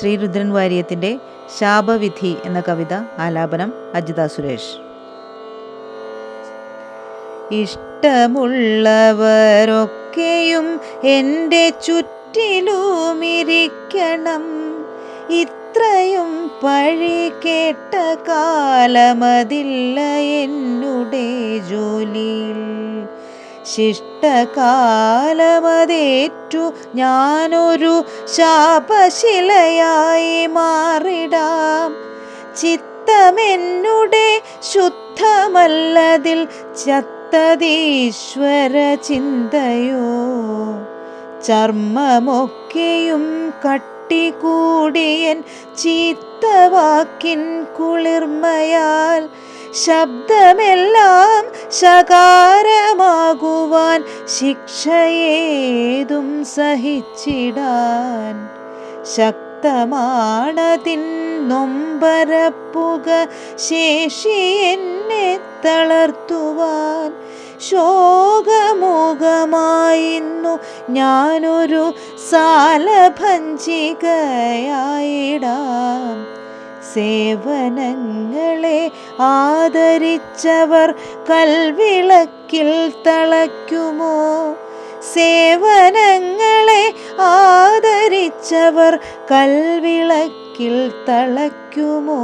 ശ്രീരുദ്രൻ വാര്യത്തിന്റെ ശാപവിധി എന്ന കവിത ആലാപനം അജിത സുരേഷ്. ഇഷ്ടമുള്ളവരൊക്കെയും എന്റെ ചുറ്റിലുമിരിക്കണം. ഇത്രയും പഴി കേട്ട കാലമതില്ല എന്നുടെ ജോലിയിൽ ശിഷ്ടകാലമതേറ്റു ഞാനൊരു ശാപശിലയായി മാറിടാം. ചിത്തമെന്നുടെ ശുദ്ധമല്ലതിൽ ചത്തതീശ്വര ചിന്തയോ? ചർമ്മമൊക്കെയും കട്ടികൂടിയൻ ചീത്തവാക്കിൻ കുളിർമയാൽ ശബ്ദമെല്ലാം ശകാരമാകുവാൻ ശിക്ഷയേതും സഹിച്ചിടാൻ. ശക്തമാണതിൻ നൊമ്പരപ്പുക ശേഷി എന്നെ തളർത്തുവാൻ. ശോകമുഖമായിരുന്നു ഞാനൊരു സാലഭഞ്ചികയായിടാം സേവനങ്ങളെ ആദരിച്ചവർ കൽവിളക്കിൽ തളയ്ക്കുമോ? സേവനങ്ങളെ ആദരിച്ചവർ കൽവിളക്കിൽ തളയ്ക്കുമോ?